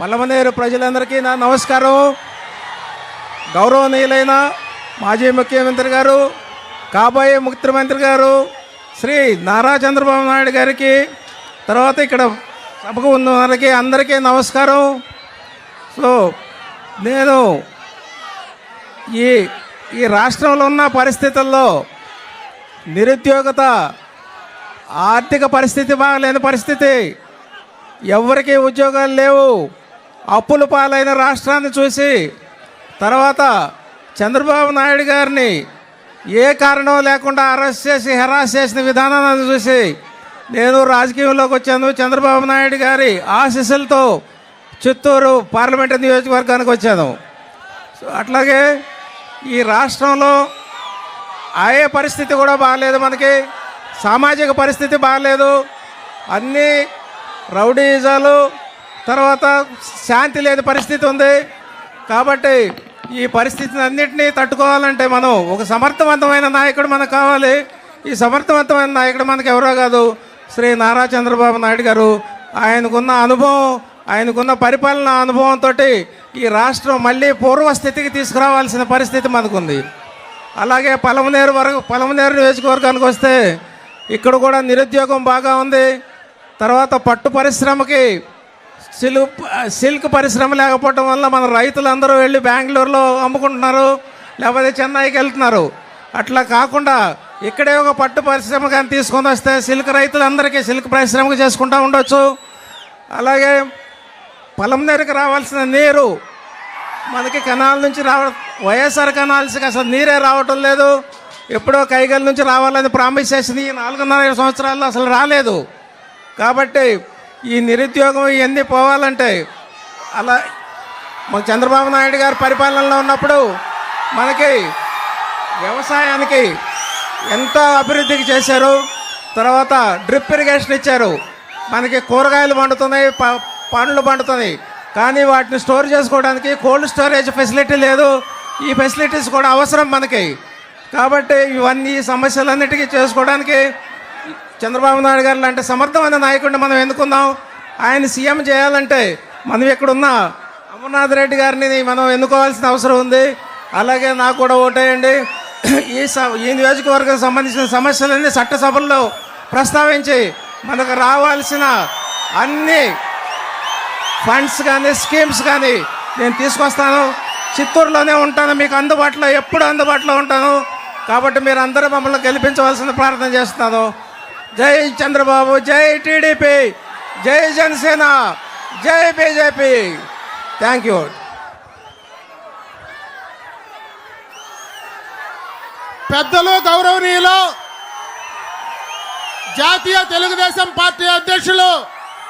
పల్లమనేరు ప్రజలందరికీ నా నమస్కారం. గౌరవనీయులైన మాజీ ముఖ్యమంత్రి గారు కాబోయే ముఖ్యమంత్రి గారు శ్రీ నారా చంద్రబాబు నాయుడు గారికి తర్వాత ఇక్కడ సభకు ఉన్న వారికి అందరికీ నమస్కారం. సో నేను ఈ ఈ రాష్ట్రంలో ఉన్న పరిస్థితుల్లో నిరుద్యోగత ఆర్థిక పరిస్థితి బాగలేని పరిస్థితి. ఎవరికి ఉద్యోగాలు లేవు. అప్పుల పాలైన రాష్ట్రాన్ని చూసి తర్వాత చంద్రబాబు నాయుడు గారిని ఏ కారణం లేకుండా అరెస్ట్ చేసి హెరాస్ చేసిన విధానాన్ని చూసి నేను రాజకీయంలోకి వచ్చాను. చంద్రబాబు నాయుడు గారి ఆశీస్సులతో చిత్తూరు పార్లమెంటు నియోజకవర్గానికి వచ్చాను. అట్లాగే ఈ రాష్ట్రంలో ఆయే పరిస్థితి కూడా బాగాలేదు మనకి. సామాజిక పరిస్థితి బాగాలేదు. అన్నీ రౌడీజాలు తర్వాత శాంతి లేని పరిస్థితి ఉంది. కాబట్టి ఈ పరిస్థితిని అన్నింటినీ తట్టుకోవాలంటే మనం ఒక సమర్థవంతమైన నాయకుడు మనకు కావాలి. ఈ సమర్థవంతమైన నాయకుడు మనకు ఎవరో కాదు. శ్రీ నారా చంద్రబాబు నాయుడు గారు ఆయనకున్న అనుభవం ఆయనకున్న పరిపాలన అనుభవంతో ఈ రాష్ట్రం మళ్ళీ పూర్వస్థితికి తీసుకురావాల్సిన పరిస్థితి మనకుంది. అలాగే పలమనేరు వరకు పలమనేరు నియోజకవర్గానికి వస్తే ఇక్కడ కూడా నిరుద్యోగం బాగా ఉంది. తర్వాత పట్టు పరిశ్రమకి సిల్క్ సిల్క్ పరిశ్రమ లేకపోవడం వల్ల మన రైతులందరూ వెళ్ళి బెంగళూరులో అమ్ముకుంటున్నారు లేకపోతే చెన్నైకి వెళ్తున్నారు. అట్లా కాకుండా ఇక్కడే ఒక పట్టు పరిశ్రమ కానీ తీసుకొని వస్తే సిల్క్ రైతులందరికీ సిల్క్ పరిశ్రమకు చేసుకుంటూ ఉండొచ్చు. అలాగే పొలం దగ్గరికి రావాల్సిన నీరు మనకి కెనాల్ నుంచి రావ వైఎస్ఆర్ కెనాల్స్కి అసలు నీరే రావటం లేదు. ఎప్పుడో కైగల్ నుంచి రావాలని ప్రామిస్ చేసింది ఈ నాలుగున్నర సంవత్సరాల్లో అసలు రాలేదు. కాబట్టి ఈ నిరుద్యోగం ఇవన్నీ పోవాలంటే అలా మన చంద్రబాబు నాయుడు గారు పరిపాలనలో ఉన్నప్పుడు మనకి వ్యవసాయానికి ఎంతో అభివృద్ధికి చేశారు. తర్వాత డ్రిప్ ఇరిగేషన్ ఇచ్చారు. మనకి కూరగాయలు పండుతున్నాయి ప- పండ్లు పండుతున్నాయి. కానీ వాటిని స్టోర్ చేసుకోవడానికి కోల్డ్ స్టోరేజ్ ఫెసిలిటీ లేదు. ఈ ఫెసిలిటీస్ కూడా అవసరం మనకి. కాబట్టి ఇవన్నీ సమస్యలన్నిటికీ చేసుకోవడానికి చంద్రబాబు నాయుడు గారు లాంటి సమర్థమైన నాయకుడిని మనం ఎన్నుకుందాం? ఆయన సీఎం చేయాలంటే మనం ఇక్కడున్న అమర్నాథ్ రెడ్డి గారిని మనం ఎన్నుకోవాల్సిన అవసరం ఉంది. అలాగే నాకు కూడా ఓటేయండి. ఈ స- ఈ నియోజకవర్గం సంబంధించిన సమస్యలన్నీ చట్టసభల్లో ప్రస్తావించి మనకు రావాల్సిన అన్ని ఫండ్స్ కానీ స్కీమ్స్ కానీ నేను తీసుకొస్తాను. చిత్తూరులోనే ఉంటాను. మీకు అందుబాటులో ఎప్పుడు అందుబాటులో ఉంటాను. కాబట్టి మీరు అందరూ మమ్మల్ని గెలిపించవలసిన ప్రార్థన చేస్తున్నాను. జై చంద్రబాబు జై టీడీపీ జై జనసేన జై బీజేపీ. థ్యాంక్ యూ పెద్దలు గౌరవనీయులు జాతీయ తెలుగుదేశం పార్టీ అధ్యక్షులు